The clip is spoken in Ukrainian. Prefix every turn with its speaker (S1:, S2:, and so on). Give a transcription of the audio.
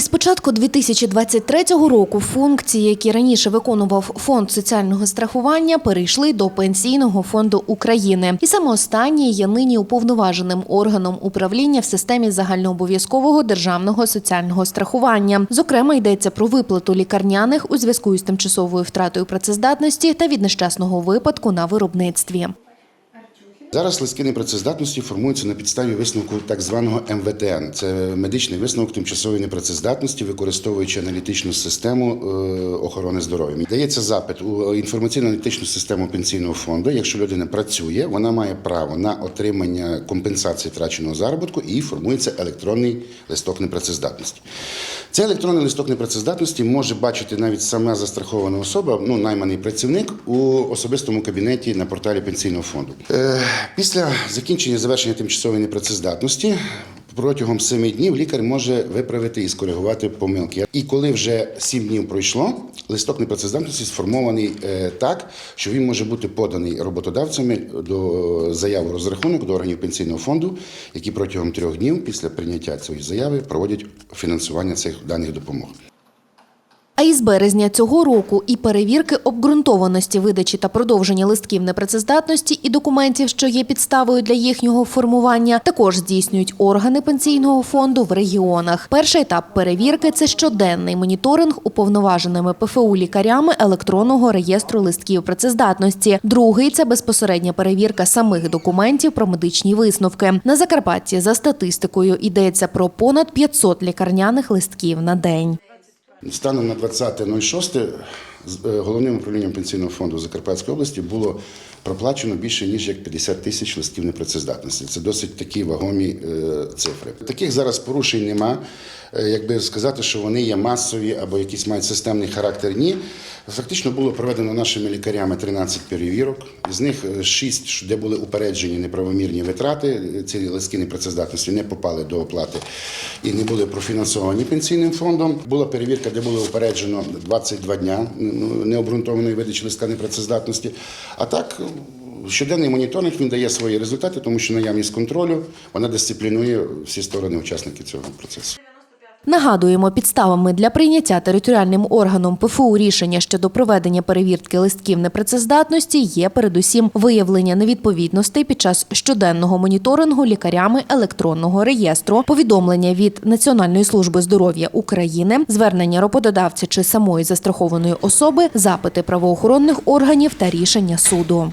S1: Із початку 2023 року функції, які раніше виконував фонд соціального страхування, перейшли до пенсійного фонду України, і саме останній є нині уповноваженим органом управління в системі загальнообов'язкового державного соціального страхування. Зокрема, йдеться про виплату лікарняних у зв'язку із тимчасовою втратою працездатності та від нещасного випадку на виробництві.
S2: Зараз листки непрацездатності формуються на підставі висновку так званого МВТН. Це медичний висновок тимчасової непрацездатності, використовуючи аналітичну систему е, охорони здоров'я. Дається запит у інформаційно-аналітичну систему пенсійного фонду. Якщо людина працює, вона має право на отримання компенсації втраченого заробітку і формується електронний листок непрацездатності. Цей електронний листок непрацездатності може бачити навіть сама застрахована особа, ну найманий працівник у особистому кабінеті на порталі пенсійного фонду. Після закінчення завершення тимчасової непрацездатності протягом 7 днів лікар може виправити і скоригувати помилки. І коли вже 7 днів пройшло, листок непрацездатності сформований е, так, що він може бути поданий роботодавцями до заяви розрахунок до органів пенсійного фонду, які протягом трьох днів після прийняття цієї заяви проводять фінансування цих даних допомог.
S1: А із березня цього року і перевірки обґрунтованості видачі та продовження листків непрацездатності і документів, що є підставою для їхнього формування, також здійснюють органи пенсійного фонду в регіонах. Перший етап перевірки це щоденний моніторинг уповноваженими ПФУ лікарями електронного реєстру листків працездатності. Другий це безпосередня перевірка самих документів про медичні висновки. На Закарпатті за статистикою йдеться про понад 500 лікарняних листків на день.
S2: Станом на 20.06 з, е, головним управлінням пенсійного фонду Закарпатської області було проплачено більше ніж як 50 тисяч листів непрацездатності. Це досить такі вагомі е, цифри. Таких зараз порушень нема. Е, Якби сказати, що вони є масові або якісь мають системний характер, ні. Фактично було проведено нашими лікарями 13 перевірок. З них 6, де були упереджені неправомірні витрати. Ці листки непрацездатності не попали до оплати і не були профінансовані пенсійним фондом. Була перевірка, де було упереджено 22 дня необґрунтованої видачі листка непрацездатності. А так. Щоденний моніторинг він дає свої результати, тому що наявність контролю вона дисциплінує всі сторони учасників цього процесу.
S1: Нагадуємо, підставами для прийняття територіальним органом ПФУ рішення щодо проведення перевірки листків непрацездатності є передусім виявлення невідповідностей під час щоденного моніторингу лікарями електронного реєстру, повідомлення від Національної служби здоров'я України, звернення роботодавця чи самої застрахованої особи, запити правоохоронних органів та рішення суду.